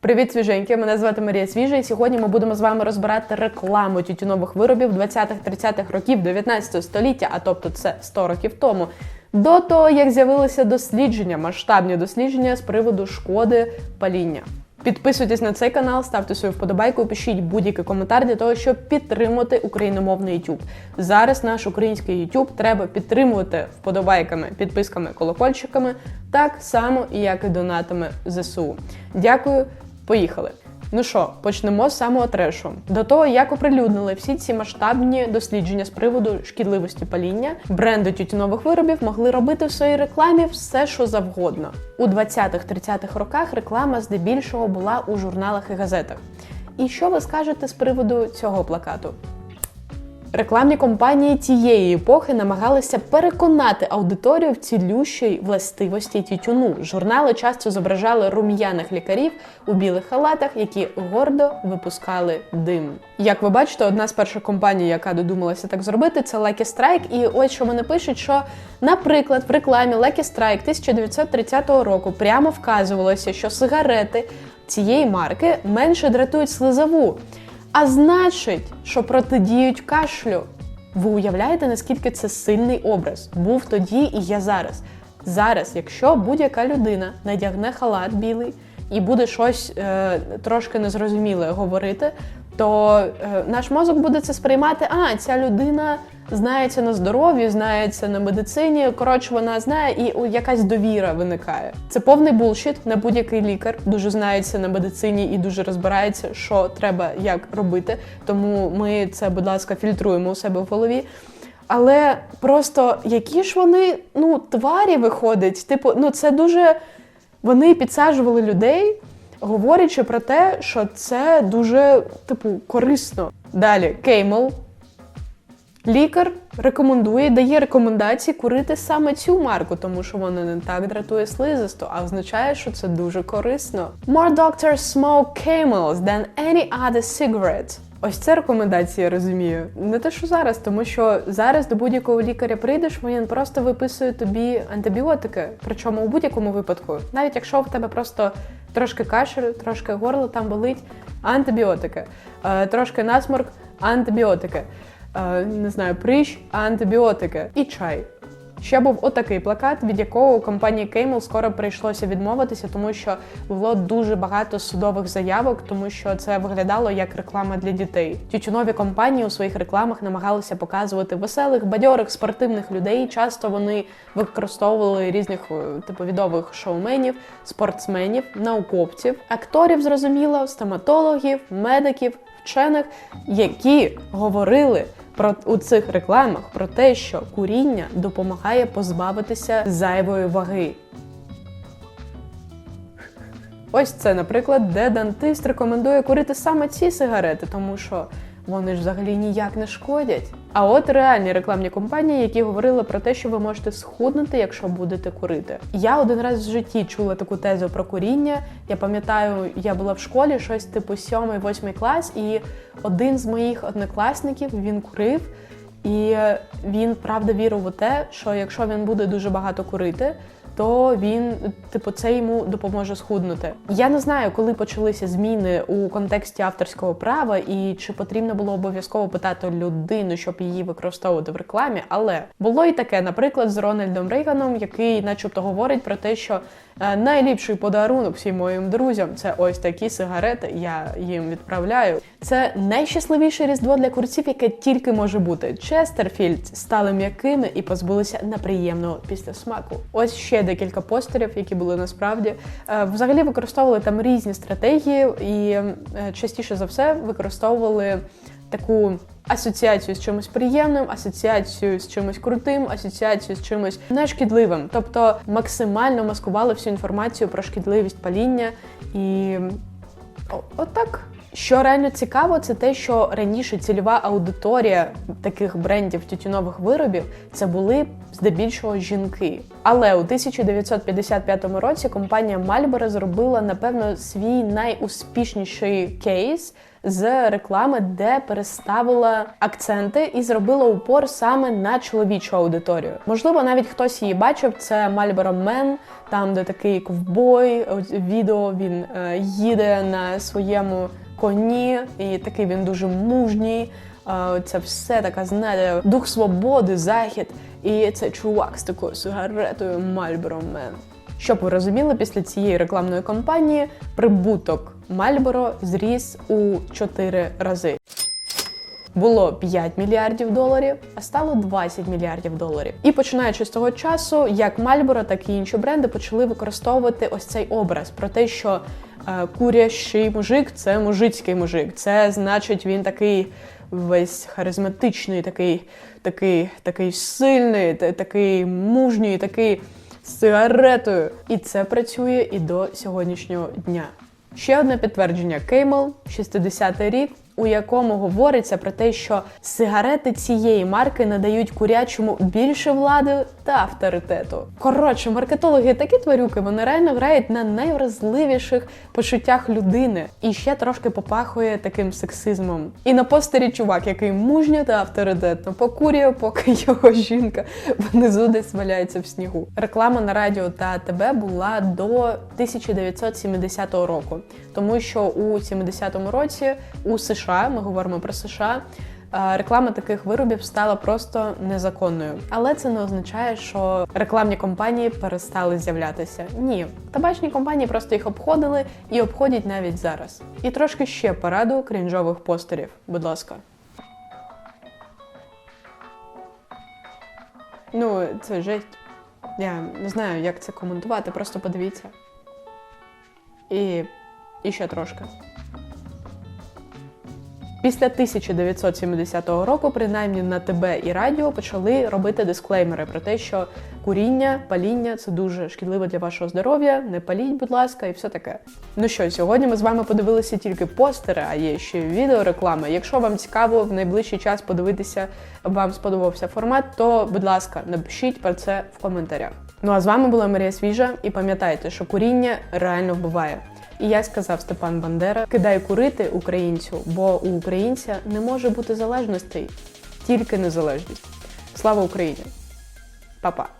Привіт, свіженьки! Мене звати Марія Свіжа, і сьогодні ми будемо з вами розбирати рекламу тютюнових виробів 20-30-х років 19 століття, а тобто це 100 років тому. До того, як з'явилися дослідження, масштабні дослідження з приводу шкоди паління. Підписуйтесь на цей канал, ставте свою вподобайку, пишіть будь-який коментар для того, щоб підтримувати україномовний YouTube. Зараз наш український YouTube треба підтримувати вподобайками, підписками, колокольчиками, так само як і донатами ЗСУ. Дякую, поїхали! Ну що, почнемо з самого трешу. До того, як оприлюднили всі ці масштабні дослідження з приводу шкідливості паління, бренди тютюнових виробів могли робити в своїй рекламі все, що завгодно. У 20-30-х роках реклама здебільшого була у журналах і газетах. І що ви скажете з приводу цього плакату? Рекламні компанії тієї епохи намагалися переконати аудиторію в цілющій властивості тютюну. Журнали часто зображали рум'яних лікарів у білих халатах, які гордо випускали дим. Як ви бачите, одна з перших компаній, яка додумалася так зробити, це Lucky Strike. І ось що вони пишуть, що, наприклад, в рекламі Lucky Strike 1930 року прямо вказувалося, що сигарети цієї марки менше дратують слизову. А значить, що протидіють кашлю. Ви уявляєте, наскільки це сильний образ? Був тоді і є зараз. Зараз, якщо будь-яка людина надягне халат білий і буде щось е, трошки незрозуміле говорити, то е, наш мозок буде це сприймати. А, ця людина знається на здоров'ї, знається на медицині. Коротше, вона знає, і якась довіра виникає. Це повний булшіт. Не будь-який лікар дуже знається на медицині і дуже розбирається, що треба як робити. Тому ми це, будь ласка, фільтруємо у себе в голові. Але просто які ж вони ну тварі виходять? Типу, ну це дуже вони підсаджували людей говорячи про те, що це дуже типу корисно. Далі Кеймел. Лікар рекомендує, дає рекомендації курити саме цю марку, тому що вона не так дратує слизисту, а означає, що це дуже корисно. More doctors smoke camels than any other cigarette. Ось це рекомендації, я розумію. Не те, що зараз, тому що зараз до будь-якого лікаря прийдеш, він просто виписує тобі антибіотики. Причому у будь-якому випадку, навіть якщо в тебе просто трошки кашель, трошки горло там болить, антибіотики, е, трошки насморк, антибіотики, не знаю, прищ, антибіотики і чай. Ще був отакий плакат, від якого компанії Кеймел скоро прийшлося відмовитися, тому що було дуже багато судових заявок, тому що це виглядало як реклама для дітей. Тютюнові компанії у своїх рекламах намагалися показувати веселих, бадьорих, спортивних людей. Часто вони використовували різних е, типу відомих шоуменів, спортсменів, науковців, акторів, зрозуміло, стоматологів, медиків, вчених, які говорили про у цих рекламах про те, що куріння допомагає позбавитися зайвої ваги. Ось це, наприклад, де дантист рекомендує курити саме ці сигарети, тому що вони ж взагалі ніяк не шкодять. А от реальні рекламні компанії, які говорили про те, що ви можете схуднути, якщо будете курити. Я один раз в житті чула таку тезу про куріння. Я пам'ятаю, я була в школі щось типу 7-8 клас, і один з моїх однокласників він курив. І він правда вірив у те, що якщо він буде дуже багато курити, то він, типу, це йому допоможе схуднути. Я не знаю, коли почалися зміни у контексті авторського права і чи потрібно було обов'язково питати людину, щоб її використовувати в рекламі. Але було і таке, наприклад, з Рональдом Рейганом, який, начебто, говорить про те, що е, найліпший подарунок всім моїм друзям це ось такі сигарети. Я їм відправляю. Це найщасливіше різдво для курців, яке тільки може бути. Честерфільд стали м'якими і позбулися неприємного після смаку. Ось ще декілька постерів, які були насправді. Е, взагалі використовували там різні стратегії, і е, частіше за все використовували таку. Асоціацію з чимось приємним, асоціацію з чимось крутим, асоціацію з чимось нешкідливим. Тобто максимально маскували всю інформацію про шкідливість паління і отак. Що реально цікаво, це те, що раніше цільова аудиторія таких брендів тютюнових виробів це були здебільшого жінки. Але у 1955 році компанія Marlboro зробила напевно свій найуспішніший кейс з реклами, де переставила акценти і зробила упор саме на чоловічу аудиторію. Можливо, навіть хтось її бачив. Це Marlboro Man, там де такий ковбой, відео він е, їде на своєму коні, і такий він дуже мужній. Е, Це все така, знаєте, дух свободи, захід. І це чувак з такою сигаретою Marlboro Man. Щоб ви розуміли, після цієї рекламної кампанії прибуток Marlboro зріс у 4 рази. Було 5 мільярдів доларів, а стало 20 мільярдів доларів. І починаючи з того часу, як Marlboro, так і інші бренди почали використовувати ось цей образ про те, що е, курящий мужик це мужицький мужик. Це значить він такий весь харизматичний, такий, такий, такий сильний, такий мужній, такий з сигаретою. І це працює і до сьогоднішнього дня. Ще одне підтвердження Кеймел, 60-й рік, у якому говориться про те, що сигарети цієї марки надають курячому більше влади та авторитету. Коротше, маркетологи такі тварюки, вони реально грають на найвразливіших почуттях людини і ще трошки попахує таким сексизмом. І на постері чувак, який мужньо та авторитетно покурює, поки його жінка внизу десь валяється в снігу. Реклама на радіо та ТБ була до 1970 року, тому що у 70-му році у США, ми говоримо про США. е, Реклама таких виробів стала просто незаконною, але це не означає, що рекламні компанії перестали з'являтися. Ні, табачні компанії просто їх обходили і обходять навіть зараз. І трошки ще параду крінжових постерів. Будь ласка. Ну, це жесть. Я не знаю, як це коментувати, просто подивіться. І, і ще трошки. Після 1970 року, принаймні на ТБ і радіо, почали робити дисклеймери про те, що куріння, паління це дуже шкідливо для вашого здоров'я. Не паліть, будь ласка, і все таке. Ну що, сьогодні ми з вами подивилися тільки постери, а є ще відеореклами. Якщо вам цікаво в найближчий час подивитися, вам сподобався формат, то будь ласка, напишіть про це в коментарях. Ну а з вами була Марія Свіжа, і пам'ятайте, що куріння реально вбиває. І я сказав Степан Бандера: кидай курити українцю, бо у українця не може бути залежностей, тільки незалежність. Слава Україні! Па-па!